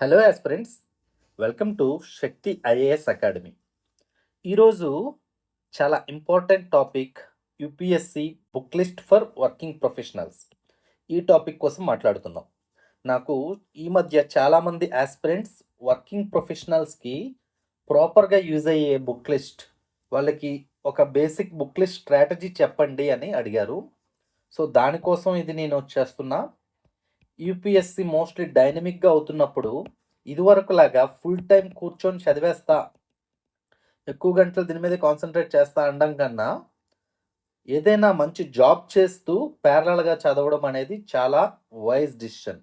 Hello aspirants welcome to Shakti IAS academy ఈరోజు చాలా important topic UPSC book list for working professionals ఈ topic కోసం మాట్లాడుతున్నాం. నాకు ఈ మధ్య చాలామంది ఆస్పిరెంట్స్ వర్కింగ్ ప్రొఫెషనల్స్కి ప్రాపర్గా యూజ్ అయ్యే బుక్ లిస్ట్ వాళ్ళకి ఒక బేసిక్ బుక్ లిస్ట్ స్ట్రాటజీ చెప్పండి అని అడిగారు. సో దానికోసం ఇది నేను వచ్చేస్తున్నా యూపీఎస్సి మోస్ట్లీ డైనమిక్గా అవుతున్నప్పుడు ఇదివరకు లాగా ఫుల్ టైం కూర్చొని చదివేస్తా. ఎక్కువ గంటలు దీని మీద కాన్సన్ట్రేట్ చేస్తా అనడం కన్నా ఏదైనా మంచి జాబ్ చేస్తూ ప్యారలల్గా చదవడం అనేది చాలా వైజ్ డిసిషన్.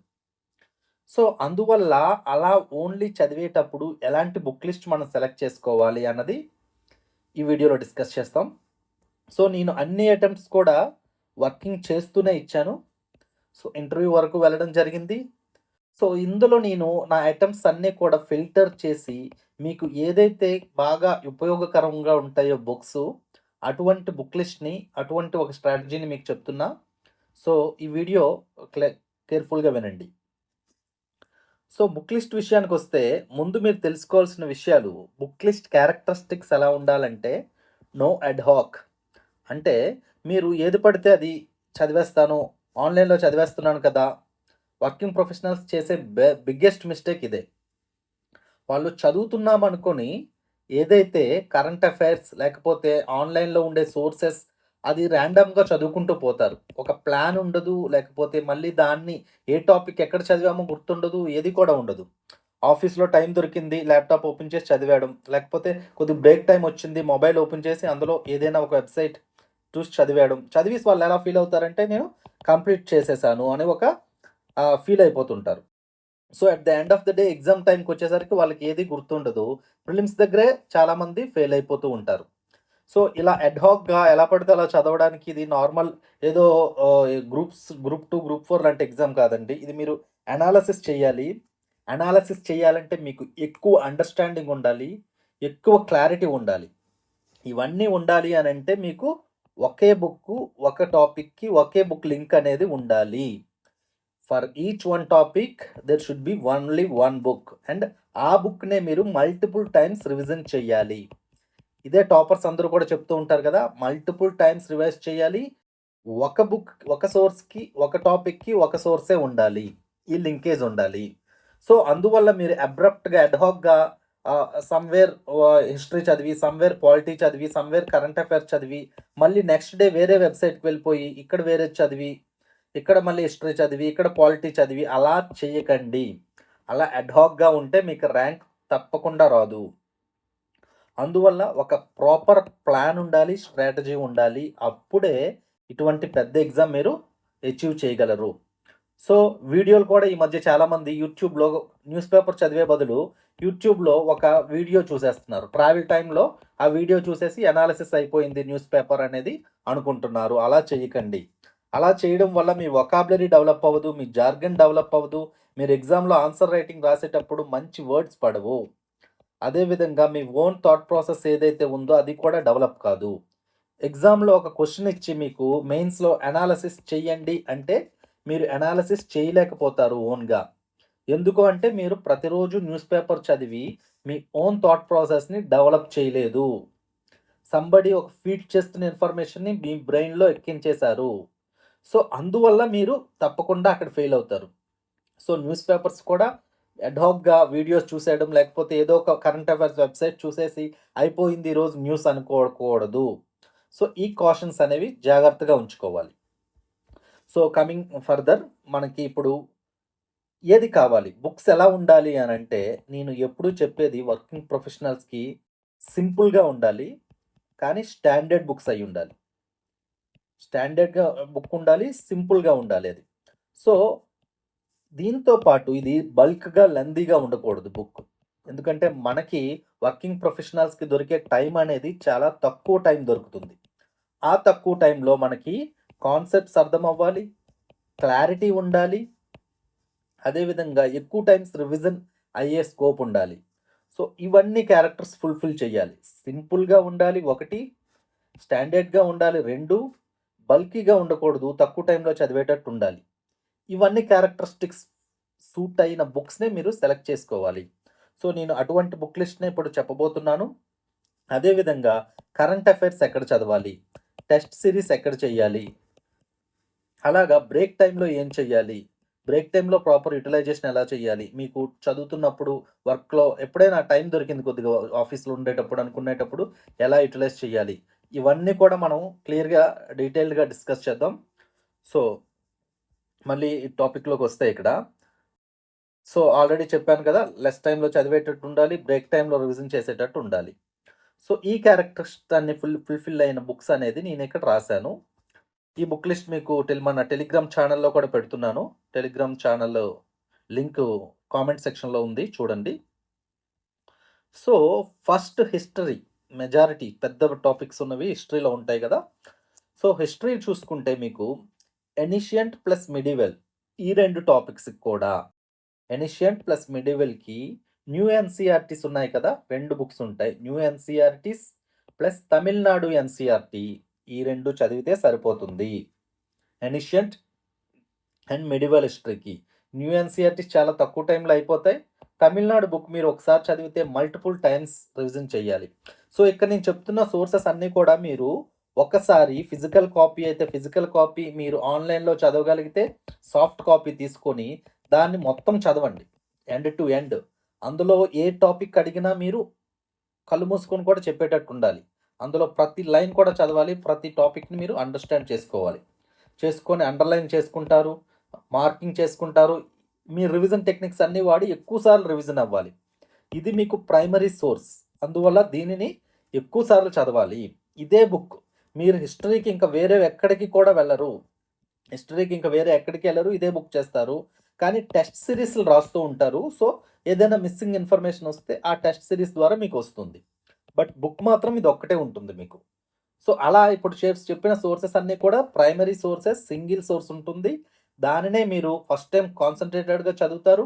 సో అందువల్ల అలా ఓన్లీ చదివేటప్పుడు ఎలాంటి బుక్ లిస్ట్ మనం సెలెక్ట్ చేసుకోవాలి అన్నది ఈ వీడియోలో డిస్కస్ చేస్తాం. సో నేను అన్ని అటెంప్ట్స్ కూడా వర్కింగ్ చేస్తూనే ఇచ్చాను. సో ఇంటర్వ్యూ వరకు వెళ్ళడం జరిగింది. సో ఇందులో నేను నా ఐటమ్స్ అన్నీ కూడా ఫిల్టర్ చేసి మీకు ఏదైతే బాగా ఉపయోగకరంగా ఉంటాయో బుక్స్ అటువంటి బుక్ లిస్ట్ని అటువంటి ఒక స్ట్రాటజీని మీకు చెప్తున్నా. సో ఈ వీడియో క్లే కేర్ఫుల్గా వినండి. సో బుక్ లిస్ట్ విషయానికి వస్తే ముందు మీరు తెలుసుకోవాల్సిన విషయాలు బుక్ లిస్ట్ క్యారెక్టరిస్టిక్స్ ఎలా ఉండాలంటే నో అడ్హాక్. అంటే మీరు ఏది పడితే అది చదివేస్తాను ఆన్లైన్లో చదివేస్తున్నాను కదా వర్కింగ్ ప్రొఫెషనల్స్ చేసే బిగ్గెస్ట్ మిస్టేక్ ఇదే. వాళ్ళు చదువుతున్నాం అనుకొని ఏదైతే కరెంట్ అఫైర్స్ లేకపోతే ఆన్లైన్లో ఉండే సోర్సెస్ అది ర్యాండమ్గా చదువుకుంటూ పోతారు. ఒక ప్లాన్ ఉండదు లేకపోతే మళ్ళీ దాన్ని ఏ టాపిక్ ఎక్కడ చదివామో గుర్తుండదు ఏది కూడా ఉండదు. ఆఫీస్లో టైం దొరికింది ల్యాప్టాప్ ఓపెన్ చేసి చదివేయడం లేకపోతే కొద్ది బ్రేక్ టైం వచ్చింది మొబైల్ ఓపెన్ చేసి అందులో ఏదైనా ఒక వెబ్సైట్ చూసి చదివేయడం చదివి వాళ్ళు ఎలా ఫీల్ అవుతారంటే నేను కంప్లీట్ చేసేసాను అని ఒక feel అయిపోతుంటారు. So at the end of the day exam టైంకి వచ్చేసరికి వాళ్ళకి ఏది గుర్తుండదు. ప్రిలిమ్స్ దగ్గరే చాలామంది ఫెయిల్ అయిపోతూ ఉంటారు. సో ఇలా అడ్హాక్గా ఎలా పడితే అలా చదవడానికి ఇది నార్మల్ ఏదో groups group two group four లాంటి ఎగ్జామ్ కాదండి. ఇది మీరు అనాలసిస్ చేయాలి. అనాలసిస్ చేయాలంటే మీకు ఎక్కువ అండర్స్టాండింగ్ ఉండాలి. ఎక్కువ క్లారిటీ ఉండాలి. ఇవన్నీ ఉండాలి అని అంటే మీకు ఒకే బుక్ ఒక టాపిక్కి ఒకే బుక్ లింక్ అనేది ఉండాలి. For each one topic there should be only one book. And ఆ బుక్నే మీరు మల్టిపుల్ టైమ్స్ రివిజన్ చేయాలి ఇదే టాపర్స్ అందరూ కూడా చెప్తూ ఉంటారు కదా మల్టిపుల్ టైమ్స్ రివైజ్ చేయాలి ఒక బుక్ ఒక సోర్స్కి ఒక టాపిక్కి ఒక సోర్సే ఉండాలి. ఈ లింకేజ్ ఉండాలి. సో అందువల్ల మీరు అబ్రప్ట్గా అడ్హాక్గా సమ్వేర్ హిస్టరీ చదివి సమ్వేర్ పాలిటీ చదివి సమ్వేర్ కరెంట్ అఫైర్ చదివి మళ్ళీ నెక్స్ట్ డే వేరే వెబ్సైట్కి వెళ్ళిపోయి ఇక్కడ వేరే చదివి ఇక్కడ మళ్ళీ హిస్టరీ చదివి ఇక్కడ పాలిటీ చదివి అలా చేయకండి. అలా అడ్హాక్గా ఉంటే మీకు ర్యాంక్ తప్పకుండా రాదు. అందువల్ల ఒక ప్రాపర్ ప్లాన్ ఉండాలి స్ట్రాటజీ ఉండాలి అప్పుడే ఇటువంటి పెద్ద ఎగ్జామ్ మీరు అచీవ్ చేయగలరు. సో వీడియోలు కూడా ఈ మధ్య చాలామంది యూట్యూబ్లో న్యూస్ పేపర్ చదివే బదులు యూట్యూబ్లో ఒక వీడియో చూసేస్తున్నారు. ట్రావెల్ టైంలో ఆ వీడియో చూసేసి అనాలిసిస్ అయిపోయింది న్యూస్ పేపర్ అనేది అనుకుంటున్నారు. అలా చేయకండి. అలా చేయడం వల్ల మీ వొకాబులరీ డెవలప్ అవ్వదు మీ జార్గన్ డెవలప్ అవ్వదు మీరు ఎగ్జామ్లో ఆన్సర్ రైటింగ్ రాసేటప్పుడు మంచి వర్డ్స్ పడవు. అదేవిధంగా మీ ఓన్ థాట్ ప్రాసెస్ ఏదైతే ఉందో అది కూడా డెవలప్ కాదు. ఎగ్జామ్లో ఒక క్వశ్చన్ ఇచ్చి మీకు మెయిన్స్లో అనాలసిస్ చెయ్యండి అంటే మీరు అనాలసిస్ చేయలేకపోతారు ఓన్గా. ఎందుకు అంటే మీరు ప్రతిరోజు న్యూస్ పేపర్ చదివి మీ ఓన్ థాట్ ప్రాసెస్ని డెవలప్ చేయలేదు. సంబడి ఒక ఫీడ్ చేస్తున్న ఇన్ఫర్మేషన్ని మీ బ్రెయిన్లో ఎక్కించేశారు. సో అందువల్ల మీరు తప్పకుండా అక్కడ ఫెయిల్ అవుతారు. సో న్యూస్ పేపర్స్ కూడా అడ్హాక్గా వీడియోస్ చూసేయడం లేకపోతే ఏదో ఒక కరెంట్ అఫైర్స్ వెబ్సైట్ చూసేసి అయిపోయింది ఈరోజు న్యూస్ అనుకోకూడదు. సో ఈ కాషన్స్ అనేవి జాగ్రత్తగా ఉంచుకోవాలి. సో కమింగ్ ఫర్దర్ మనకి ఇప్పుడు ఏది కావాలి? బుక్స్ ఎలా ఉండాలి అని అంటే నేను ఎప్పుడూ చెప్పేది వర్కింగ్ ప్రొఫెషనల్స్కి సింపుల్గా ఉండాలి కానీ స్టాండర్డ్ బుక్స్ అయి ఉండాలి. స్టాండర్డ్గా బుక్ ఉండాలి సింపుల్గా ఉండాలి అది. సో దీంతో పాటు ఇది బల్క్గా లెందీగా ఉండకూడదు బుక్. ఎందుకంటే మనకి వర్కింగ్ ప్రొఫెషనల్స్కి దొరికే టైం అనేది చాలా తక్కువ టైం దొరుకుతుంది. ఆ తక్కువ టైంలో మనకి కాన్సెప్ట్స్ అర్థం అవ్వాలి క్లారిటీ ఉండాలి అదేవిధంగా ఎక్కువ టైమ్స్ రివిజన్ అయ్యే స్కోప్ ఉండాలి సో ఇవన్నీ క్యారెక్టర్స్ ఫుల్ఫిల్ చేయాలి సింపుల్గా ఉండాలి ఒకటి స్టాండర్డ్గా ఉండాలి రెండు బల్కీగా ఉండకూడదు తక్కువ టైంలో చదివేటట్టు ఉండాలి ఇవన్నీ క్యారెక్టరిస్టిక్స్ సూట్ అయిన బుక్స్‌నే మీరు సెలెక్ట్ చేసుకోవాలి. సో, నేను అటువంటి బుక్ లిస్ట్‌నే ఇప్పుడు చెప్పబోతున్నాను. అదేవిధంగా కరెంట్ అఫైర్స్ ఎక్కడ చదవాలి? టెస్ట్ సిరీస్ ఎక్కడ చేయాలి? అలాగా బ్రేక్ టైంలో ఏం చేయాలి? బ్రేక్ టైంలో ప్రాపర్ యుటిలైజేషన్ ఎలా చేయాలి? మీకు చదువుతున్నప్పుడు, వర్క్‌లో ఎప్పుడైనా టైం దొరికింది కొద్దిగా ఆఫీస్‌లో ఉండేటప్పుడు, అనుకునేటప్పుడు ఎలా యూటిలైజ్ చేయాలి? ఇవన్నీ కూడా మనం క్లియర్‌గా, డీటెయిల్డ్‌గా డిస్కస్ చేద్దాం. సో, మళ్ళీ ఈ టాపిక్‌లోకొస్తే ఇక్కడ సో, ఆల్రెడీ చెప్పాను కదా! లెస్ టైంలో చదివేటట్టు ఉండాలి. బ్రేక్ టైంలో రివిజన్ చేసేటట్టు ఉండాలి. సో, ఈ క్యారెక్టర్స్ దాన్ని ఫుల్ ఫుల్‌ఫిల్ అయిన బుక్స్ అనేది నేను ఇక్కడ రాశాను. ఈ బుక్ లిస్ట్ మీకు టెలి మన టెలిగ్రామ్ ఛానల్లో కూడా పెడుతున్నాను. టెలిగ్రామ్ ఛానల్ లింకు కామెంట్ సెక్షన్‌లో ఉంది చూడండి. సో, ఫస్ట్ హిస్టరీ మెజారిటీ పెద్ద టాపిక్స్ ఉన్నవి హిస్టరీలో ఉంటాయి కదా! సో, హిస్టరీ చూసుకుంటే మీకు ఎనిషియంట్ ప్లస్ మిడివెల్ ఈ రెండు టాపిక్స్‌కి కూడా ఎనిషియంట్ ప్లస్ మిడివెల్‌కి న్యూ ఎన్‌సీఆర్‌టీస్ ఉన్నాయి కదా! రెండు బుక్స్ ఉంటాయి. New NCERTs plus Tamil Nadu NCERT ఈ రెండు చదివితే సరిపోతుంది. ఎనిషియంట్ అండ్ మెడివల్ హిస్టరీకి. న్యూ ఎన్‌సీఆర్‌టీస్ చాలా తక్కువ టైంలో అయిపోతాయి. తమిళనాడు బుక్ మీరు ఒకసారి చదివితే మల్టిపుల్ టైమ్స్ రివిజన్ చేయాలి. సో, ఇక్కడ నేను చెప్తున్న సోర్సెస్ అన్నీ కూడా మీరు ఒకసారి ఫిజికల్ కాపీ అయితే ఫిజికల్ కాపీ మీరు ఆన్‌లైన్‌లో చదవగలిగితే సాఫ్ట్ కాపీ తీసుకొని దాన్ని మొత్తం చదవండి. End to end. అందులో ఏ టాపిక్ అడిగినా మీరు కళ్ళు మూసుకొని కూడా చెప్పేటట్టు ఉండాలి. అందులో ప్రతి లైన్ కూడా చదవాలి. ప్రతి టాపిక్‌ని మీరు అండర్‌స్టాండ్ చేసుకోవాలి. చేసుకొని అండర్‌లైన్ చేసుకుంటారు. మార్కింగ్ చేసుకుంటారు. మీ రివిజన్ టెక్నిక్స్ అన్నీ వాడి ఎక్కువ సార్లు రివిజన్ అవ్వాలి. ఇది మీకు ప్రైమరీ సోర్స్. అందువల్ల దీనిని ఎక్కువ సార్లు చదవాలి. ఇదే బుక్ మీరు హిస్టరీకి ఇంకా వేరే ఎక్కడికి కూడా వెళ్ళరు హిస్టరీకి ఇంకా వేరే ఎక్కడికి వెళ్ళరు ఇదే బుక్ చేస్తారు. కానీ టెస్ట్ సిరీస్లు రాస్తూ ఉంటారు. సో, ఏదైనా మిస్సింగ్ ఇన్ఫర్మేషన్ వస్తే ఆ టెస్ట్ సిరీస్ ద్వారా మీకు వస్తుంది. బట్ బుక్ మాత్రం ఇది ఒక్కటే ఉంటుంది మీకు. సో, అలా ఇప్పుడు షేర్స్ చెప్పిన సోర్సెస్ అన్నీ కూడా ప్రైమరీ సోర్సెస్ సింగిల్ సోర్స్ ఉంటుంది. దానినే మీరు ఫస్ట్ టైం కాన్సన్ట్రేటెడ్గా చదువుతారు.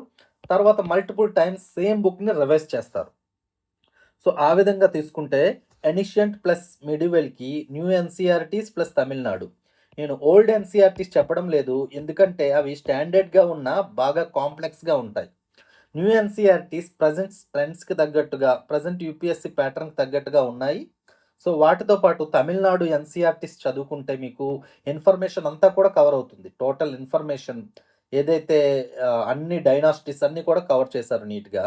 తర్వాత మల్టిపుల్ టైమ్స్ సేమ్ బుక్‌ని రివైజ్ చేస్తారు. సో, ఆ విధంగా తీసుకుంటే ఎనిషియంట్ ప్లస్ మిడివెల్‌కి న్యూ ఎన్‌సీఆర్‌టీస్ ప్లస్ తమిళనాడు. నేను ఓల్డ్ ఎన్‌సీఆర్‌టీస్ చెప్పడం లేదు. ఎందుకంటే అవి స్టాండర్డ్‌గా ఉన్న బాగా కాంప్లెక్స్‌గా ఉంటాయి. న్యూ ఎన్‌సీఆర్‌టీస్ ప్రెజెంట్ ట్రెండ్స్‌కి తగ్గట్టుగా ప్రెజెంట్ యూపీఎస్సీ ప్యాటర్న్‌కి తగ్గట్టుగా ఉన్నాయి. సో, వాటితో పాటు తమిళనాడు ఎన్‌సీఆర్‌టీస్ చదువుకుంటే మీకు ఇన్ఫర్మేషన్ అంతా కూడా కవర్ అవుతుంది. టోటల్ ఇన్ఫర్మేషన్ ఏదైతే అన్ని డైనాసిటీస్ అన్నీ కూడా కవర్ చేశారు నీట్‌గా.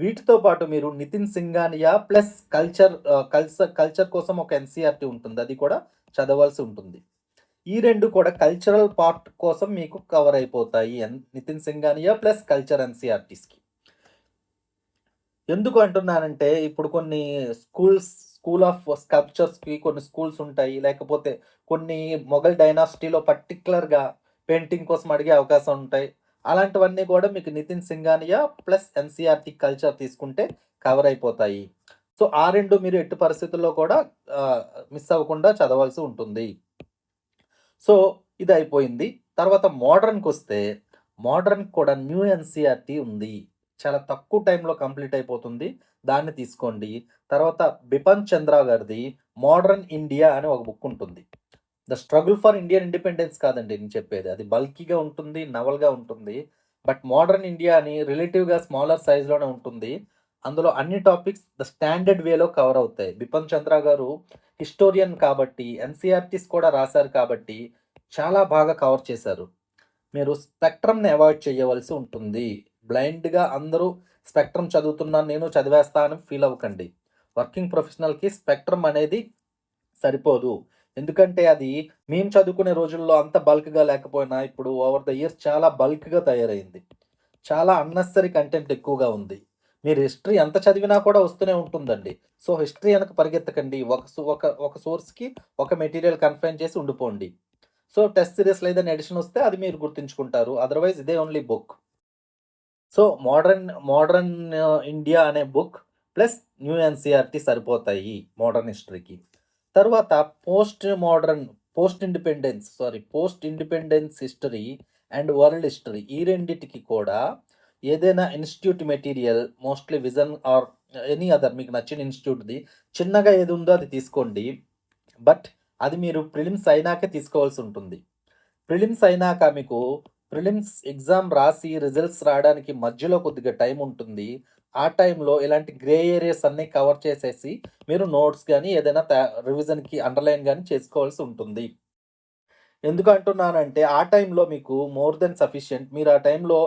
వీటితో పాటు మీరు Nitin Singhania plus culture culture culture కోసం ఒక ఎన్‌సీఆర్‌టీ ఉంటుంది. అది కూడా చదవాల్సి ఉంటుంది. ఈ రెండు కూడా కల్చరల్ పార్ట్ కోసం మీకు కవర్ అయిపోతాయి. నితిన్ సింఘానియా ప్లస్ కల్చర్ ఎన్‌సీఆర్‌టీస్‌కి. ఎందుకు అంటున్నానంటే ఇప్పుడు కొన్ని స్కూల్స్ స్కూల్ ఆఫ్ స్కల్ప్చర్స్‌కి కొన్ని స్కూల్స్ ఉంటాయి. లేకపోతే కొన్ని మొఘల్ డైనాసిటీలో పర్టికులర్గా పెయింటింగ్ కోసం అడిగే అవకాశం ఉంటాయి. అలాంటివన్నీ కూడా మీకు Nitin Singhania plus NCERT culture తీసుకుంటే కవర్ అయిపోతాయి. సో, ఆ రెండు మీరు ఎట్టి పరిస్థితుల్లో కూడా మిస్ అవ్వకుండా చదవాల్సి ఉంటుంది. సో, ఇది అయిపోయింది. తర్వాత మోడర్న్‌కొస్తే మోడర్న్‌కి కూడా న్యూ ఎన్‌సీఆర్‌టీ ఉంది. చాలా తక్కువ టైంలో కంప్లీట్ అయిపోతుంది. దాన్ని తీసుకోండి. తర్వాత బిపన్ చంద్ర గారిది 'మోడర్న్ ఇండియా' అని ఒక బుక్ ఉంటుంది. 'The struggle for Indian independence' కాదండి నేను చెప్పేది. అది బల్కీగా ఉంటుంది. నవల్‌గా ఉంటుంది. బట్ 'మోడర్న్ ఇండియా' అని రిలేటివ్‌గా స్మాలర్ సైజ్‌లోనే ఉంటుంది. అందులో అన్ని టాపిక్స్ ద స్టాండర్డ్ వేలో కవర్ అవుతాయి. బిపన్ చంద్ర గారు హిస్టోరియన్ కాబట్టి ఎన్‌సీఆర్‌టీస్ కూడా రాశారు కాబట్టి చాలా బాగా కవర్ చేశారు. మీరు స్పెక్ట్రమ్‌ని అవాయిడ్ చేయవలసి ఉంటుంది. బ్లైండ్‌గా అందరూ స్పెక్ట్రమ్ చదువుతున్నాను నేను చదివేస్తా అని ఫీల్ అవ్వకండి. వర్కింగ్ ప్రొఫెషనల్‌కి స్పెక్ట్రమ్ అనేది సరిపోదు. ఎందుకంటే అది మేము చదువుకునే రోజుల్లో అంత బల్క్‌గా లేకపోయినా ఇప్పుడు ఓవర్ ద ఇయర్స్ చాలా బల్క్‌గా తయారైంది. చాలా అన్నెసరీ కంటెంట్ ఎక్కువగా ఉంది. మీరు హిస్టరీ ఎంత చదివినా కూడా వస్తూనే ఉంటుందండి. సో, హిస్టరీ వెనక పరిగెత్తకండి. ఒక సో ఒక ఒక సోర్స్‌కి ఒక మెటీరియల్ కన్ఫైన్ చేసి ఉండిపోండి. సో, టెస్ట్ సిరీస్లో ఏదైనా ఎడిషన్ వస్తే అది మీరు గుర్తుంచుకుంటారు. అదర్‌వైజ్ ఇదే only book. So, modern modern India అనే బుక్ ప్లస్ న్యూ ఎన్‌సీఆర్‌టీ సరిపోతాయి మోడర్న్ హిస్టరీకి. తర్వాత post modern post independence sorry post independence history and world history ఈ రెండిటికి కూడా ఏదైనా institute material mostly vision or any other మీకు నచ్చిన ఇన్‌స్టిట్యూట్‌ది చిన్నగా ఏది ఉందో అది తీసుకోండి. బట్ అది మీరు ప్రిలిమ్స్ అయినాకే తీసుకోవాల్సి ఉంటుంది. ప్రిలిమ్స్ అయినాక మీకు ప్రిలిమ్స్ ఎగ్జామ్ రాసి రిజల్ట్స్ రావడానికి మధ్యలో కొద్దిగా టైం ఉంటుంది. ఆ టైంలో ఇలాంటి గ్రే ఏరియాస్ అన్నీ కవర్ చేసేసి మీరు నోట్స్ కానీ ఏదైనా త రివిజన్‌కి అండర్‌లైన్ కానీ చేసుకోవాల్సి ఉంటుంది. ఎందుకు అంటున్నానంటే ఆ టైంలో మీకు మోర్ దెన్ సఫిషియంట్. మీరు ఆ టైంలో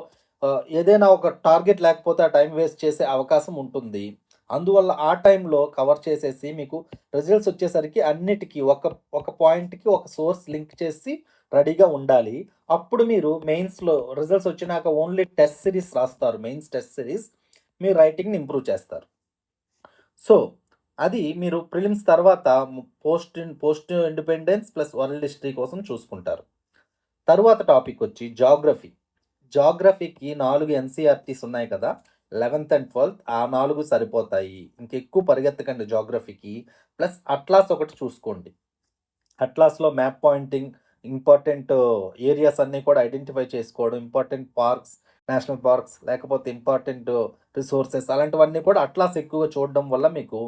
ఏదైనా ఒక టార్గెట్ లేకపోతే ఆ టైం వేస్ట్ చేసే అవకాశం ఉంటుంది. అందువల్ల ఆ టైంలో కవర్ చేసేసి మీకు రిజల్ట్స్ వచ్చేసరికి అన్నిటికి ఒక ఒక పాయింట్‌కి ఒక సోర్స్ లింక్ చేసి రెడీగా ఉండాలి. అప్పుడు మీరు మెయిన్స్‌లో రిజల్ట్స్ వచ్చినాక ఓన్లీ టెస్ట్ సిరీస్ రాస్తారు. మెయిన్స్ టెస్ట్ సిరీస్ మీ రైటింగ్‌ని ఇంప్రూవ్ చేస్తారు. సో, అది మీరు ప్రిలిమ్స్ తర్వాత post in post independence plus world history కోసం చూసుకుంటారు. తర్వాత టాపిక్ వచ్చి జాగ్రఫీ. జాగ్రఫీకి నాలుగు ఎన్సీఆర్టీస్ ఉన్నాయి కదా! 11థ్ అండ్ 12థ్ ఆ నాలుగు సరిపోతాయి. ఇంకెక్కువ పరిగెత్తకండి జాగ్రఫీకి. ప్లస్ అట్లాస్ ఒకటి చూసుకోండి. అట్లాస్‌లో మ్యాప్ పాయింటింగ్, ఇంపార్టెంట్ ఏరియాస్ అన్నీ కూడా ఐడెంటిఫై చేసుకోవడం, ఇంపార్టెంట్ పార్క్స్, నేషనల్ పార్క్స్ లేకపోతే ఇంపార్టెంట్ రిసోర్సెస్ అలాంటివన్నీ కూడా అట్లాస్ ఎక్కువగా చూడడం వల్ల మీకు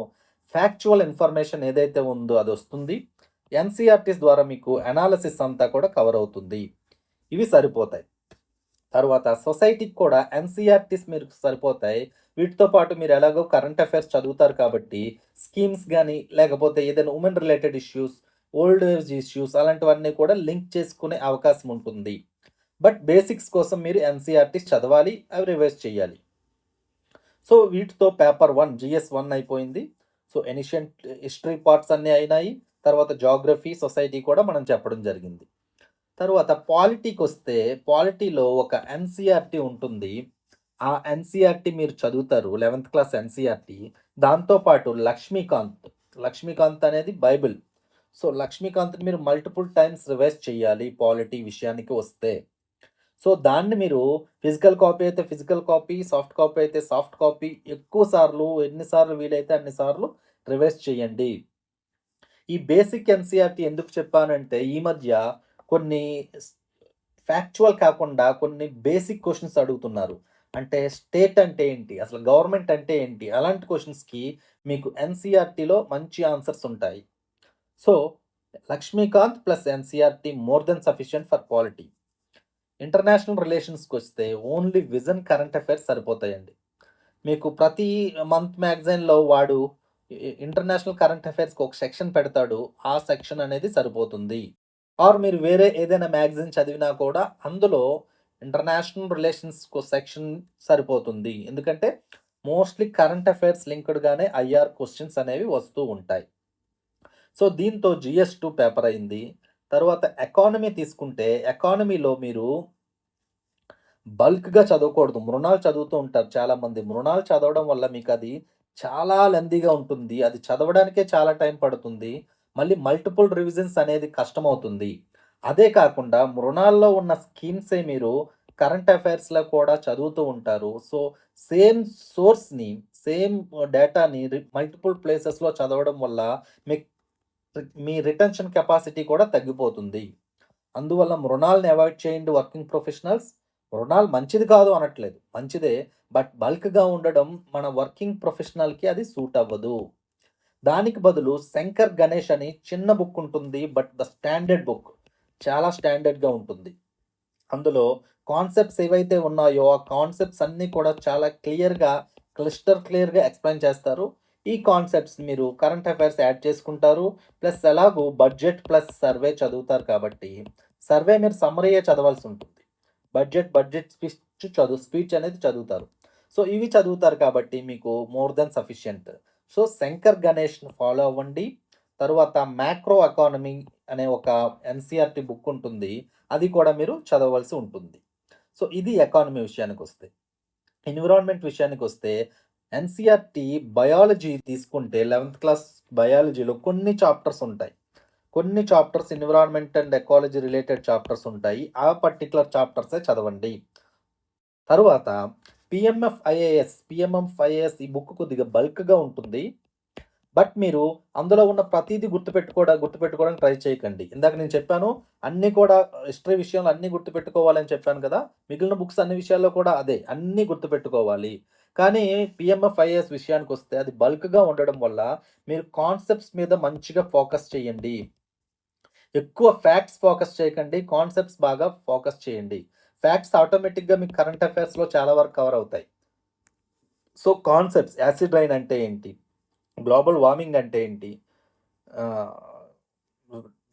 ఫ్యాక్చువల్ ఇన్ఫర్మేషన్ ఏదైతే ఉందో అది వస్తుంది ఎన్సీఆర్టీస్ ద్వారా మీకు అనాలిసిస్ అంతా కూడా కవర్ అవుతుంది. ఇవి సరిపోతాయి. తర్వాత సొసైటీకి కూడా ఎన్సీఆర్టీస్ మీరు సరిపోతాయి. వీటితో పాటు మీరు ఎలాగో కరెంట్ అఫైర్స్ చదువుతారు కాబట్టి స్కీమ్స్ కానీ లేకపోతే ఏదైనా women related issues, old age issues అలాంటివన్నీ కూడా లింక్ చేసుకునే అవకాశం ఉంటుంది. బట్ బేసిక్స్ కోసం మీరు ఎన్సీఆర్టీస్ చదవాలి. అవి రివైజ్ చేయాలి. సో, వీటితో పేపర్ వన్ జిఎస్ వన్ అయిపోయింది. సో, ఎనిషియంట్ హిస్టరీ పార్ట్స్ అన్నీ అయినాయి. తర్వాత జాగ్రఫీ, సొసైటీ కూడా మనం చెప్పడం జరిగింది. తరువాత పాలిటీకొస్తే పాలిటీలో ఒక ఎన్సీఆర్టీ ఉంటుంది. ఆ ఎన్సీఆర్టీ మీరు చదువుతారు. 11థ్ క్లాస్ ఎన్సీఆర్టీ దాంతో పాటు లక్ష్మీకాంత్. లక్ష్మీకాంత్ అనేది బైబిల్. సో, లక్ష్మీకాంత్‌ని మీరు మల్టిపుల్ టైమ్స్ రివైజ్ చేయాలి పాలిటీ విషయానికి వస్తే. సో, దాన్ని మీరు ఫిజికల్ కాపీ అయితే ఫిజికల్ కాపీ, సాఫ్ట్ కాపీ అయితే సాఫ్ట్ కాపీ ఎక్కువ సార్లు ఎన్నిసార్లు వీలైతే అన్నిసార్లు రివైజ్ చేయండి. ఈ బేసిక్ ఎన్సీఆర్టీ ఎందుకు చెప్పానంటే ఈ మధ్య కొన్ని ఫ్యాక్చువల్ కాకుండా కొన్ని బేసిక్ క్వశ్చన్స్ అడుగుతున్నారు. అంటే స్టేట్ అంటే ఏంటి? అసలు గవర్నమెంట్ అంటే ఏంటి? అలాంటి క్వశ్చన్స్కి మీకు ఎన్సీఆర్టీలో మంచి ఆన్సర్స్ ఉంటాయి. So, Lakshmikanth plus NCERT more than sufficient for quality international రిలేషన్స్కి వస్తే ఓన్లీ విజన్ కరెంట్ అఫైర్స్ సరిపోతాయండి. మీకు ప్రతి మంత్ మ్యాగజైన్‌లో వాడు ఇంటర్నేషనల్ కరెంట్ అఫైర్స్‌కి ఒక సెక్షన్ పెడతాడు. ఆ సెక్షన్ అనేది సరిపోతుంది. ఆర్ మీరు వేరే ఏదైనా మ్యాగజైన్ చదివినా కూడా అందులో ఇంటర్నేషనల్ రిలేషన్స్‌కో సెక్షన్ సరిపోతుంది. ఎందుకంటే మోస్ట్‌లీ కరెంట్ అఫైర్స్ లింక్డ్‌గానే ఐఆర్ క్వశ్చన్స్ అనేవి వస్తూ ఉంటాయి. సో, దీంతో జిఎస్ టూ పేపర్ అయింది. తర్వాత ఎకానమీ తీసుకుంటే ఎకానమీలో మీరు బల్క్‌గా చదవకూడదు. మృణాలు చదువుతూ ఉంటారు చాలామంది. మృణాలు చదవడం వల్ల మీకు అది చాలా లెందీగా ఉంటుంది. అది చదవడానికే చాలా టైం పడుతుంది. మళ్ళీ మల్టిపుల్ రివిజన్స్ అనేది కష్టమవుతుంది. అదే కాకుండా మృణాల్లో ఉన్న స్కీమ్సే మీరు కరెంట్ అఫైర్స్‌లో కూడా చదువుతూ ఉంటారు. సో, సేమ్ సోర్స్‌ని, సేమ్ డేటాని మల్టిపుల్ ప్లేసెస్‌లో చదవడం వల్ల మీకు మీ రిటెన్షన్ కెపాసిటీ కూడా తగ్గిపోతుంది. అందువల్ల మృణాల్ని అవాయిడ్ చేయండి వర్కింగ్ ప్రొఫెషనల్స్. మృణాల్ మంచిది కాదు అనట్లేదు. మంచిదే. బట్ బల్క్‌గా ఉండడం మన వర్కింగ్ ప్రొఫెషనల్‌కి అది సూట్ అవ్వదు. దానికి బదులు శంకర్ గణేష్ అని చిన్న బుక్ ఉంటుంది. But the standard book. చాలా స్టాండర్డ్‌గా ఉంటుంది. అందులో కాన్సెప్ట్స్ ఏవైతే ఉన్నాయో ఆ కాన్సెప్ట్స్ అన్నీ కూడా చాలా క్లియర్‌గా క్లిస్టర్ క్లియర్‌గా ఎక్స్‌ప్లెయిన్ చేస్తారు. ఈ కాన్సెప్ట్స్ మీరు కరెంట్ అఫైర్స్ యాడ్ చేసుకుంటారు. ప్లస్ ఎలాగో బడ్జెట్ ప్లస్ సర్వే చదువుతారు కాబట్టి సర్వే మీరు సమ్మరీయే చదవాల్సి ఉంటుంది. బడ్జెట్, బడ్జెట్ స్పీచ్ చదువు స్పీచ్ అనేది చదువుతారు. సో, ఇవి చదువుతారు కాబట్టి మీకు more than sufficient. So, Shankar గణేష్‌ని follow అవ్వండి. తరువాత మ్యాక్రో ఎకానమీ అనే ఒక ఎన్‌సీఈఆర్‌టీ బుక్ ఉంటుంది. అది కూడా మీరు చదవవలసి ఉంటుంది. సో, ఇది ఎకానమీ విషయానికి వస్తే ఎన్విరాన్మెంట్ విషయానికి వస్తే ఎన్‌సీఈఆర్‌టీ బయాలజీ తీసుకుంటే 11థ్ క్లాస్ బయాలజీలో కొన్ని చాప్టర్స్ ఉంటాయి. కొన్ని chapters environment and ecology related chapters ఉంటాయి. ఆ పర్టిక్యులర్ చాప్టర్సే చదవండి. తరువాత పిఎంఎఫ్ ఐఏఎస్, పిఎంఎఫ్ ఐఏఎస్ ఈ బుక్ కొద్దిగా బల్క్‌గా ఉంటుంది. బట్ మీరు అందులో ఉన్న ప్రతిదీ గుర్తుపెట్టుకోవడం గుర్తుపెట్టుకోవడానికి ట్రై చేయకండి. ఇందాక నేను చెప్పాను అన్నీ కూడా హిస్టరీ విషయంలో అన్నీ గుర్తుపెట్టుకోవాలని చెప్పాను కదా! మిగిలిన బుక్స్ అన్ని విషయాల్లో కూడా అదే. అన్నీ గుర్తుపెట్టుకోవాలి. కానీ పిఎంఎఫ్ ఐఏఎస్ విషయానికొస్తే అది బల్క్‌గా ఉండడం వల్ల మీరు కాన్సెప్ట్స్ మీద మంచిగా ఫోకస్ చేయండి. ఎక్కువ ఫ్యాక్ట్స్ ఫోకస్ చేయకండి. కాన్సెప్ట్స్ బాగా ఫోకస్ చేయండి. ఫ్యాక్ట్స్ ఆటోమేటిక్గా మీకు కరెంట్ అఫైర్స్లో చాలా వరకు కవర్ అవుతాయి. సో కాన్సెప్ట్స్ యాసిడ్ రైన్ అంటే ఏంటి? గ్లోబల్ వార్మింగ్ అంటే ఏంటి?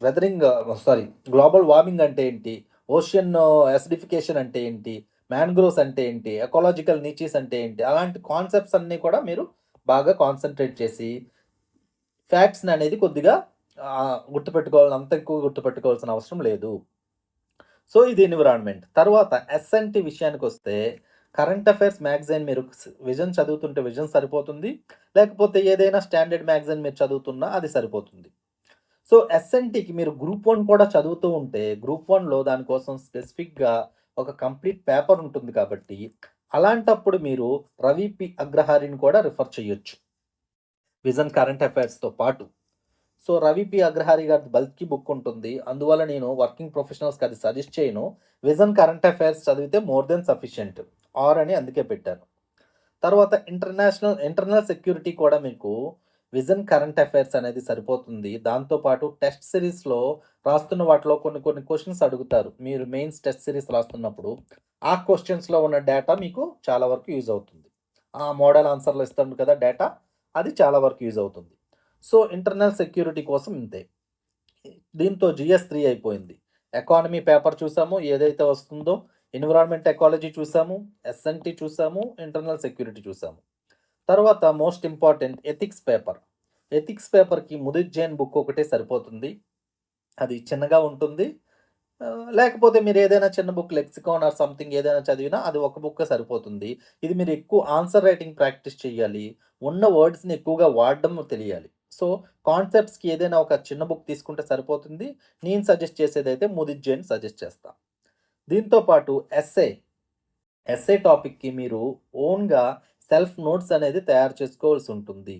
వెదరింగ్ సారీ గ్లోబల్ వార్మింగ్ అంటే ఏంటి? ఓషియన్ యాసిడిఫికేషన్ uh, అంటే ఏంటి? మ్యాంగ్రోవ్స్ అంటే ఏంటి? ఎకాలజికల్ నీచీస్ అంటే ఏంటి? అలాంటి కాన్సెప్ట్స్ అన్నీ కూడా మీరు బాగా కాన్సన్ట్రేట్ చేసి ఫ్యాక్ట్స్ని అనేది కొద్దిగా గుర్తుపెట్టుకోవాలి అంత ఎక్కువ గుర్తుపెట్టుకోవాల్సిన అవసరం లేదు. సో ఇది ఎన్విరాన్మెంట్. తర్వాత ఎస్ఎన్టీ విషయానికి వస్తే కరెంట్ అఫైర్స్ మ్యాగజైన్ మీరు విజన్ చదువుతుంటే విజన్ సరిపోతుంది. లేకపోతే ఏదైనా స్టాండర్డ్ మ్యాగజైన్ మీరు చదువుతున్నా అది సరిపోతుంది. సో ఎస్ఎన్టీకి మీరు గ్రూప్ వన్ కూడా చదువుతూ ఉంటే గ్రూప్ వన్లో దానికోసం స్పెసిఫిక్గా ఒక కంప్లీట్ పేపర్ ఉంటుంది కాబట్టి అలాంటప్పుడు మీరు రవి పి అగ్రహారిని కూడా రిఫర్ చేయొచ్చు. విజన్ కరెంట్ అఫైర్స్తో పాటు. సో రవి పి అగ్రహారి గారి బల్కి బుక్ ఉంటుంది. అందువల్ల నేను వర్కింగ్ ప్రొఫెషనల్స్కి అది సజెస్ట్ చేయను. విజన్ కరెంట్ అఫైర్స్ చదివితే మోర్ దెన్ సఫిషియంట్. ఆర్ అని అందుకే పెట్టాను. తర్వాత ఇంటర్నేషనల్ ఇంటర్నల్ సెక్యూరిటీ కూడా మీకు విజన్ కరెంట్ అఫైర్స్ అనేది సరిపోతుంది. దాంతోపాటు టెస్ట్ సిరీస్లో రాస్తున్న వాటిలో కొన్ని కొన్ని క్వశ్చన్స్ అడుగుతారు. మీరు మెయిన్స్ టెస్ట్ సిరీస్ రాస్తున్నప్పుడు ఆ క్వశ్చన్స్లో ఉన్న డేటా మీకు చాలా వరకు యూజ్ అవుతుంది. ఆ మోడల్ ఆన్సర్లు ఇస్తాడు కదా డేటా అది చాలా వరకు యూజ్ అవుతుంది. సో ఇంటర్నల్ సెక్యూరిటీ కోసం ఇంతే. దీంతో జిఎస్ త్రీ అయిపోయింది. ఎకానమీ పేపర్ చూసాము ఏదైతే వస్తుందో ఎన్విరాన్మెంట్ ఎకాలజీ చూసాము ఎస్ఎన్టీ చూసాము ఇంటర్నల్ సెక్యూరిటీ చూసాము. తర్వాత most important ethics paper. Ethics పేపర్కి ముదిత్ జైన్ బుక్ ఒకటే సరిపోతుంది. అది చిన్నగా ఉంటుంది. లేకపోతే మీరు ఏదైనా చిన్న బుక్ లెక్సికాన్ ఆర్ సంథింగ్ ఏదైనా చదివినా అది ఒక బుక్ సరిపోతుంది. ఇది మీరు ఎక్కువ ఆన్సర్ రైటింగ్ ప్రాక్టీస్ చేయాలి. ఉన్న వర్డ్స్ని ఎక్కువగా వాడడం తెలియాలి. సో కాన్సెప్ట్స్కి ఏదైనా ఒక చిన్న బుక్ తీసుకుంటే సరిపోతుంది. నేను సజెస్ట్ చేసేది అయితే ముదిత్ జైన్ సజెస్ట్ చేస్తా. దీంతో పాటు ఎస్ఏ ఎస్ఏ టాపిక్కి మీరు ఓన్గా సెల్ఫ్ నోట్స్ అనేది తయారు చేసుకోవాల్సి ఉంటుంది.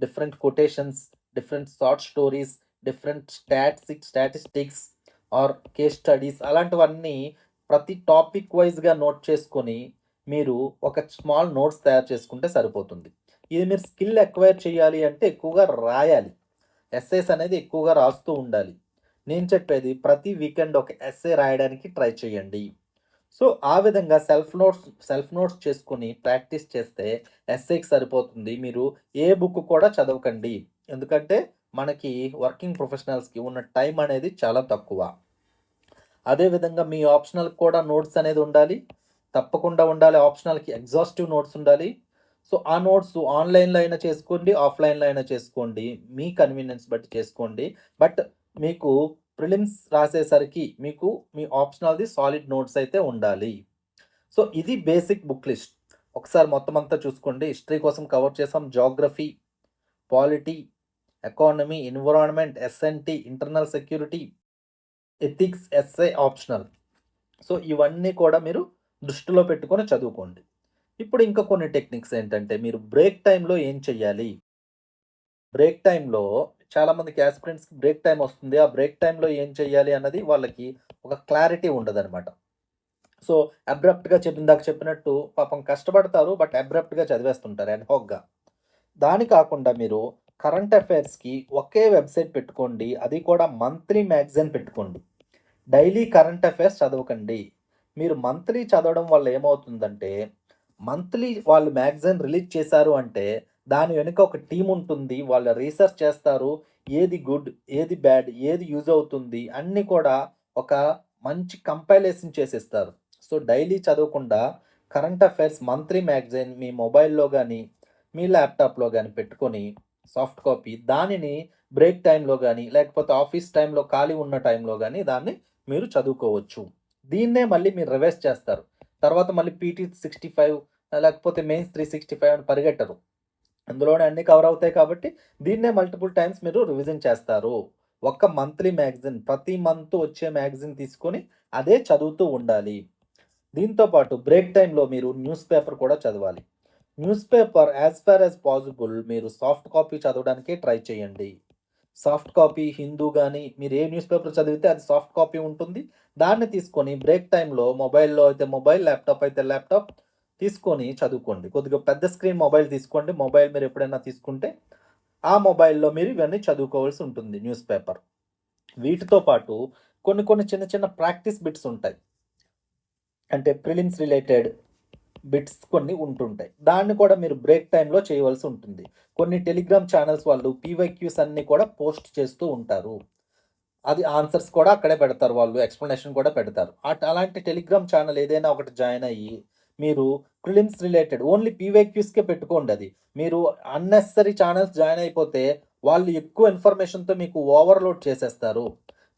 Different quotations different short stories different statistic statistics or case studies అలాంటివన్నీ ప్రతి టాపిక్ వైజ్గా నోట్ చేసుకొని మీరు ఒక స్మాల్ నోట్స్ తయారు చేసుకుంటే సరిపోతుంది. ఇది మీరు స్కిల్ ఎక్వైర్ చేయాలి అంటే ఎక్కువగా రాయాలి. ఎస్ఏస్ అనేది ఎక్కువగా రాస్తూ ఉండాలి. నేను చెప్పేది ప్రతి వీకెండ్ ఒక ఎస్ఏ రాయడానికి ట్రై చేయండి. సో ఆ విధంగా సెల్ఫ్ నోట్స్ సెల్ఫ్ నోట్స్ చేసుకుని ప్రాక్టీస్ చేస్తే ఎస్ఏకి సరిపోతుంది. మీరు ఏ బుక్ కూడా చదవకండి. ఎందుకంటే మనకి వర్కింగ్ ప్రొఫెషనల్స్కి ఉన్న టైం అనేది చాలా తక్కువ. అదేవిధంగా మీ ఆప్షనల్ కూడా నోట్స్ అనేది ఉండాలి. తప్పకుండా ఉండాలి. ఆప్షనల్కి ఎగ్జాస్టివ్ నోట్స్ ఉండాలి. సో ఆ నోట్స్ ఆన్లైన్లో అయినా చేసుకోండి ఆఫ్లైన్లో అయినా చేసుకోండి. మీ కన్వీనియన్స్ బట్టి చేసుకోండి. బట్ మీకు ప్రిలిమ్స్ రాసేసరికి మీకు మీ ఆప్షనల్ది సాలిడ్ నోట్స్ అయితే ఉండాలి. సో ఇది బేసిక్ బుక్ లిస్ట్. ఒకసారి మొత్తం అంతా చూసుకోండి. హిస్టరీ కోసం కవర్ చేసాం. Geography polity economy environment SNT internal security ethics SA optional. So ఇవన్నీ కూడా మీరు దృష్టిలో పెట్టుకొని చదువుకోండి. ఇప్పుడు ఇంకా కొన్ని టెక్నిక్స్ ఏంటంటే మీరు బ్రేక్ టైంలో ఏం చెయ్యాలి? బ్రేక్ టైంలో చాలామందికి యాస్పిరెంట్స్కి బ్రేక్ టైం వస్తుంది. ఆ బ్రేక్ టైంలో ఏం చెయ్యాలి అన్నది వాళ్ళకి ఒక క్లారిటీ ఉండదన్నమాట. సో అబ్రప్ట్గా చెప్పిందాక చెప్పినట్టు పాపం కష్టపడతారు బట్ అబ్రప్ట్గా చదివేస్తుంటారు అడ్హాక్గా. దాని కాకుండా మీరు కరెంట్ అఫైర్స్కి ఒకే వెబ్సైట్ పెట్టుకోండి. అది కూడా మంత్లీ మ్యాగజైన్ పెట్టుకోండి. డైలీ కరెంట్ అఫైర్స్ చదవకండి. మీరు మంత్లీ చదవడం వల్ల ఏమవుతుందంటే మంత్లీ వాళ్ళు మ్యాగజైన్ రిలీజ్ చేశారు అంటే దాని వెనుక ఒక టీం ఉంటుంది వాళ్ళు రీసెర్చ్ చేస్తారు ఏది గుడ్ ఏది బ్యాడ్ ఏది యూజ్ అవుతుంది అన్నీ కూడా ఒక మంచి కంపైలేషన్ చేసేస్తారు. సో డైలీ చదవకుండా కరెంట్ అఫైర్స్ మంత్లీ మ్యాగజైన్ మీ మొబైల్లో కానీ మీ ల్యాప్టాప్లో కానీ పెట్టుకొని సాఫ్ట్ కాపీ దానిని బ్రేక్ టైంలో కానీ లేకపోతే ఆఫీస్ టైంలో ఖాళీ ఉన్న టైంలో కానీ దాన్ని మీరు చదువుకోవచ్చు. దీన్నే మళ్ళీ మీరు రివైజ్ చేస్తారు. తర్వాత మళ్ళీ పీటీ సిక్స్టీ ఫైవ్ లేకపోతే మెయిన్స్ త్రీ సిక్స్టీ ఫైవ్ అని పరిగెట్టరు. అందులోనే అన్ని కవర్ అవుతాయి కాబట్టి దీన్నే మల్టిపుల్ టైమ్స్ మీరు రివిజన్ చేస్తారు. ఒక్క మంత్లీ మ్యాగజిన్ ప్రతి మంత్ వచ్చే మ్యాగజిన్ తీసుకొని అదే చదువుతూ ఉండాలి. దీంతో పాటు బ్రేక్ టైంలో మీరు న్యూస్ పేపర్ కూడా చదవాలి. News paper as far as possible మీరు సాఫ్ట్ కాపీ చదవడానికి ట్రై చేయండి. సాఫ్ట్ కాపీ హిందూ కానీ మీరు ఏ న్యూస్ పేపర్ చదివితే అది సాఫ్ట్ కాపీ ఉంటుంది. దాన్ని తీసుకొని బ్రేక్ టైంలో మొబైల్లో అయితే మొబైల్ ల్యాప్టాప్ అయితే ల్యాప్టాప్ తీసుకొని చదువుకోండి. కొద్దిగా పెద్ద స్క్రీన్ మొబైల్ తీసుకోండి. మొబైల్ మీరు ఎప్పుడైనా తీసుకుంటే ఆ మొబైల్లో మీరు ఇవన్నీ చదువుకోవాల్సి ఉంటుంది న్యూస్ పేపర్ వీటితో పాటు కొన్ని కొన్ని చిన్న చిన్న ప్రాక్టీస్ బిట్స్ ఉంటాయి. అంటే ప్రిలిమ్స్ రిలేటెడ్ బిట్స్ కొన్ని ఉంటుంటాయి. దాన్ని కూడా మీరు బ్రేక్ టైంలో చేయవలసి ఉంటుంది. కొన్ని టెలిగ్రామ్ ఛానల్స్ వాళ్ళు పీవైక్యూస్ అన్ని కూడా పోస్ట్ చేస్తూ ఉంటారు. అది ఆన్సర్స్ కూడా అక్కడే పెడతారు వాళ్ళు ఎక్స్ప్లెనేషన్ కూడా పెడతారు. అలాంటి టెలిగ్రామ్ ఛానల్ ఏదైనా ఒకటి జాయిన్ అయ్యి మీరు ప్రిలిమ్స్ రిలేటెడ్ ఓన్లీ పీవైక్యూస్కే పెట్టుకోండి అది. మీరు అన్నెసరీ ఛానల్స్ జాయిన్ అయిపోతే వాళ్ళు ఎక్కువ ఇన్ఫర్మేషన్తో మీకు ఓవర్లోడ్ చేసేస్తారు.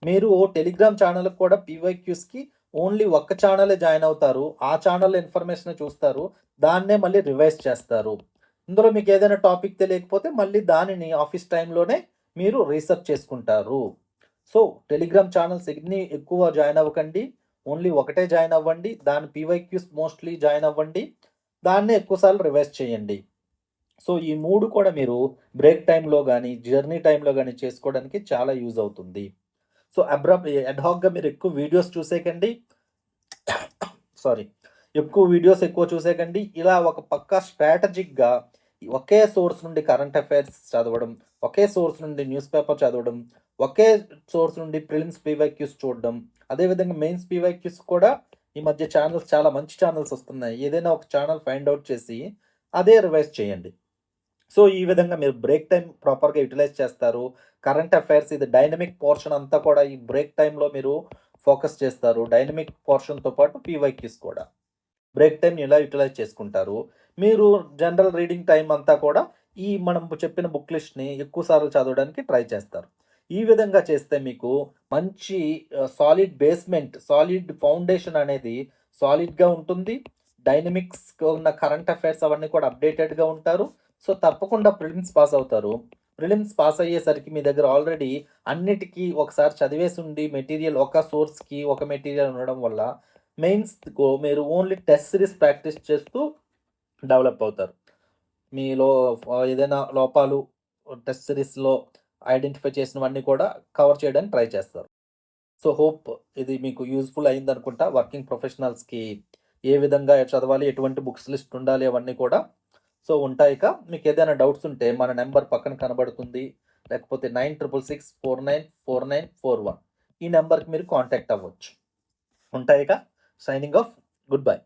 మీరు టెలిగ్రామ్ ఛానల్కి కూడా పీవైక్యూస్కి ఓన్లీ ఒక్క ఛానలే జాయిన్ అవుతారు ఆ ఛానల్ ఇన్ఫర్మేషన్ చూస్తారు దాన్నే మళ్ళీ రివైజ్ చేస్తారు. ఇందులో మీకు ఏదైనా టాపిక్ తెలియకపోతే మళ్ళీ దానిని ఆఫీస్ టైంలోనే మీరు రీసెర్చ్ చేసుకుంటారు. సో టెలిగ్రామ్ ఛానల్స్ ఎన్ని ఎక్కువ జాయిన్ అవ్వకండి ఓన్లీ ఒకటే జాయిన్ అవ్వండి దాని పీవైక్యూస్ మోస్ట్లీ జాయిన్ అవ్వండి దాన్నే ఎక్కువసార్లు రివైజ్ చేయండి. సో ఈ మూడు కూడా మీరు బ్రేక్ టైంలో కానీ జర్నీ టైంలో కానీ చేసుకోవడానికి చాలా యూజ్ అవుతుంది. సో అబ్రాప్ అడ్హాక్గా మీరు ఎక్కువ వీడియోస్ చూసేకండి. సారీ ఎక్కువ వీడియోస్ ఎక్కువ చూసేకండి. ఇలా ఒక పక్క స్ట్రాటజిక్గా ఒకే సోర్స్ నుండి కరెంట్ అఫైర్స్ చదవడం ఒకే సోర్స్ నుండి న్యూస్ పేపర్ చదవడం ఒకే సోర్స్ నుండి ప్రిలిమ్స్ పీవైక్యూస్ చూడడం అదేవిధంగా మెయిన్స్ పీవైక్యూస్ కూడా ఈ మధ్య ఛానల్స్ చాలా మంచి ఛానల్స్ వస్తున్నాయి. ఏదైనా ఒక ఛానల్ ఫైండ్ అవుట్ చేసి అదే రివైజ్ చేయండి. సో ఈ విధంగా మీరు బ్రేక్ టైం ప్రాపర్గా యూటిలైజ్ చేస్తారు. కరెంట్ అఫైర్స్ ఇది డైనమిక్ పోర్షన్ అంతా కూడా ఈ బ్రేక్ టైంలో మీరు ఫోకస్ చేస్తారు. డైనమిక్ పోర్షన్తో పాటు పీవైక్యూస్ కూడా. బ్రేక్ టైం ఇలా యూటిలైజ్ చేసుకుంటారు? మీరు జనరల్ రీడింగ్ టైం అంతా కూడా ఈ మనం చెప్పిన బుక్ లిస్ట్ని ఎక్కువ సార్లు చదవడానికి ట్రై చేస్తారు. ఈ విధంగా చేస్తే మీకు మంచి సాలిడ్ బేస్మెంట్ సాలిడ్ ఫౌండేషన్ అనేది సాలిడ్గా ఉంటుంది. డైనమిక్స్ ఉన్న కరెంట్ అఫైర్స్ అవన్నీ కూడా అప్డేటెడ్గా ఉంటారు. సో తప్పకుండా ప్రిలిమ్స్ పాస్ అవుతారు. ప్రిలిమ్స్ పాస్ అయ్యేసరికి మీ దగ్గర ఆల్రెడీ అన్నిటికీ ఒకసారి చదివేసి ఉండి మెటీరియల్ ఒక సోర్స్కి ఒక మెటీరియల్ ఉండడం వల్ల మెయిన్స్ మీరు ఓన్లీ టెస్ట్ సిరీస్ ప్రాక్టీస్ చేస్తూ డెవలప్ అవుతారు. మీలో ఏదైనా లోపాలు టెస్ట్ సిరీస్లో ఐడెంటిఫై చేసినవన్నీ కూడా కవర్ చేయడానికి ట్రై చేస్తారు. సో హోప్ ఇది మీకు యూజ్ఫుల్ అయింది అనుకుంటా వర్కింగ్ ప్రొఫెషనల్స్కి ఏ విధంగా చదవాలి ఎటువంటి బుక్స్ లిస్ట్ ఉండాలి అవన్నీ కూడా సో ఉంటాయి ఇక. మీకు ఏదైనా డౌట్స్ ఉంటే మన నెంబర్ పక్కన కనబడుతుంది. లేకపోతే nine triple six four nine four nine four one. ఈ నెంబర్కి మీరు కాంటాక్ట్ అవ్వచ్చు. ఉంటాయి ఇక. Signing off good bye